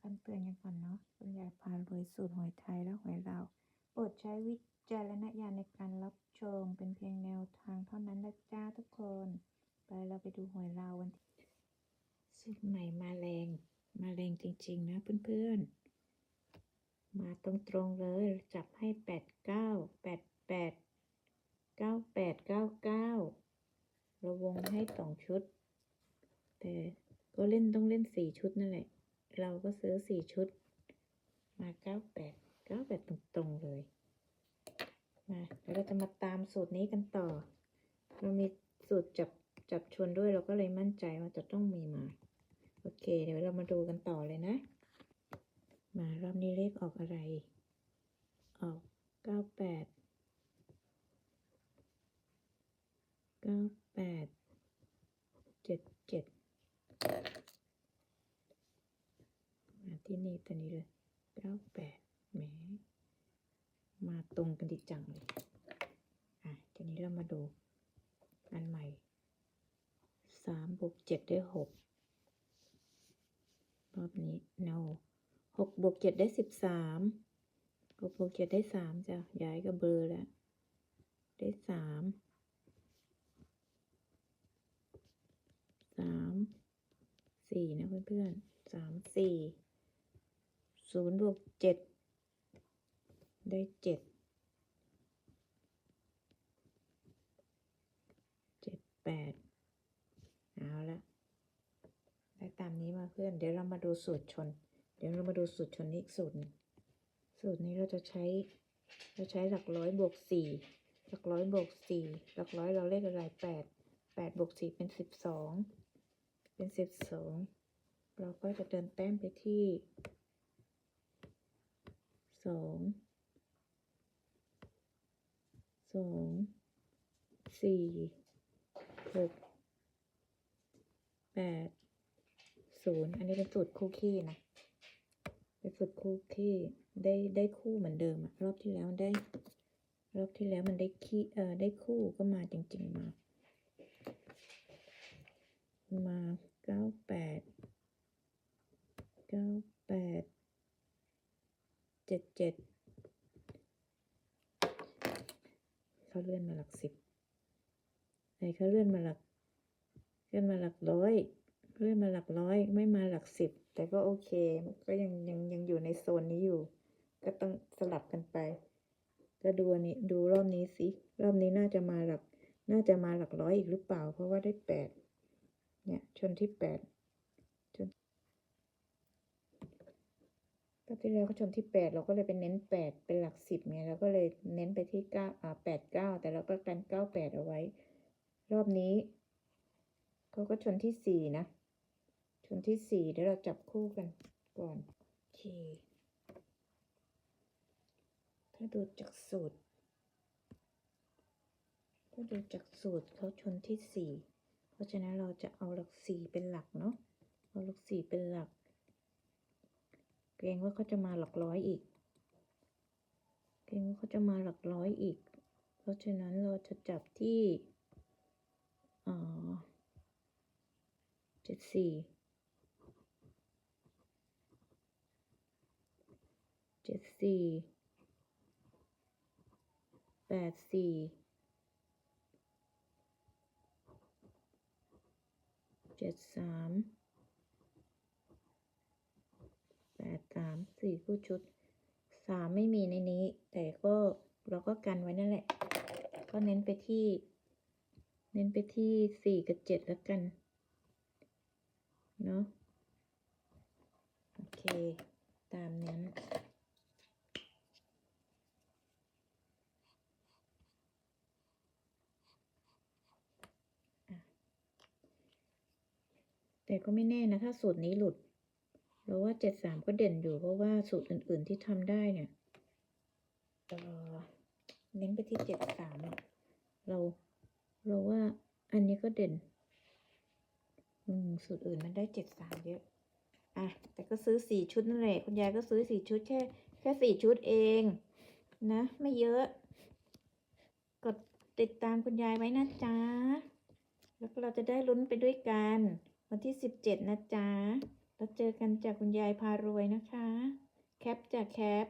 ขั้นเตือนกันก่อนเนาะคุณยายพารวยสูตรหวยไทยและหวยลาวโปรดใช้วิจารณญาณในการรับชม เป็นเพียงแนวทางเท่านั้นนะจ้าทุกคน ไปเราไปดูหวยลาววันที่สูตรใหม่มาแรง มาแรงจริง ๆ นะเพื่อนๆ มาตรงๆเลย จับให้แปดเก้าแปดแปดเก้าแปดเก้าเก้าราวงให้สองชุด แต่ก็เล่นต้องเล่นสี่ชุดนั่นแหละ เราก็ซื้อสี่ชุด มาเก้าแปดเก้าแปดตรงๆเลย มาเดี๋ยวเราจะมาตามสูตรนี้กันต่อ เรามีสูตรจับจับชวนด้วยเราก็เลยมั่นใจว่าจะต้องมีมา โอเค เดี๋ยวเรามาดูกันต่อเลยนะ มารอบนี้เลขออกอะไร ออกเก้าแปดเก้าแปดเจ็ดเจ็ด ที่นี่ตัวนี้เลยเก้าแปดแหมมาตรงกันดีจังเลย อะ ทีนี้เรามาดู อันใหม่สามบวกเจ็ดได้หกรอบนี้ no หกบวกเจ็ดได้สิบสามหกบวกเจ็ดได้สามจ้ะ ย้ายก็เบอร์แล้ว ได้สามสามสี่นะเพื่อนๆสามสี่ ศูนย์บวกเจ็ดได้เจ็ดเจ็ดแปดเอาละได้ตามนี้มาเพื่อน เดี๋ยวเรามาดูสูตรชน เดี๋ยวเรามาดูสูตรชนนี้อีกสูตรสูตรนี้เราจะใช้เราใช้หลักร้อยบวกสี่หลักร้อยบวกสี่หลักร้อยเราเลขอะไรแปดแปดบวกสี่เป็นสิบสองเป็นสิบสองเราก็จะเดินแต้มไปที่ สองสองสี่หกแปดศูนย์อันนี้เป็นสูตรคู่ขี้นะเป็นสูตรคู่ขี้ได้ได้คู่เหมือนเดิมอะรอบที่แล้วได้ รอบที่แล้วมันได้ขี้เอ่อได้คู่ก็มาจริง ๆ มา มาเก้าแปดเก้าแปด เจ็ดเจ็ดเขาเลื่อนมาหลักสิบไหนเขาเลื่อนมาหลัก เลื่อนมาหลักร้อย เลื่อนมาหลักร้อย ไม่มาหลักสิบ แต่ก็โอเค ก็ยังยังยังอยู่ในโซนนี้อยู่ ก็ต้องสลับกันไป ก็ดูอันนี้ดูรอบนี้สิ รอบนี้น่าจะมาหลัก น่าจะมาหลักร้อยอีกหรือเปล่า เพราะว่าได้แปด เนี่ย ชนที่แปดชน ก็ที่แล้วก็ชนที่แปดเราก็เลยไปเน้นแปดเป็นหลักสิบไงเราก็เลยเน้นไปที่เก้าอ่าแปดเก้าแต่เราก็กันเก้าแปดเอาไว้ รอบนี้เขาก็ชนที่สี่นะ ชนที่สี่เดี๋ยวเราจับคู่กันก่อนโอเคถ้าดูจากสูตร ถ้าดูจากสูตรเขาชนที่สี่เพราะฉะนั้นเราจะเอาหลักสี่เป็นหลักเนาะเอาหลักสี่เป็นหลัก เกรงว่าเขาจะมาหลักร้อยอีก เกรงว่าเขาจะมาหลักร้อยอีก เพราะฉะนั้นเราจะจับที่เจ็ดสี่เจ็ดสี่แปดสี่เจ็ดสาม แป ดสามสี่คู่ชุดสามไม่มีในนี้ แต่ก็เราก็กันไว้นั่นแหละ ก็เน้นไปที่ เน้นไปที่สี่กับเจ็ดแล้วกัน เนาะโอเค ตามนั้นแต่ก็ไม่แน่นะ ถ้าสูตรนี้หลุด เราว่าเจ็ดสามก็เด่นอยู่เพราะว่าสูตรอื่นๆที่ทำได้เนี่ยเอ่อเน้นไปที่เจ็ดสามเราเราว่าอันนี้ก็เด่น อืม สูตรอื่นมันได้เจ็ดสามเยอะ อะ แต่ก็ซื้อสี่ชุดนั่นแหละ คุณยายก็ซื้อสี่ชุดแค่ แค่สี่ชุดเอง นะ ไม่เยอะ กดติดตามคุณยายไว้นะจ๊ะ แล้วเราจะได้ลุ้นไปด้วยกัน วันที่สิบเจ็ดนะจ๊ะ แล้วเจอกันจากคุณยายพารวยนะคะ แคปจากแคป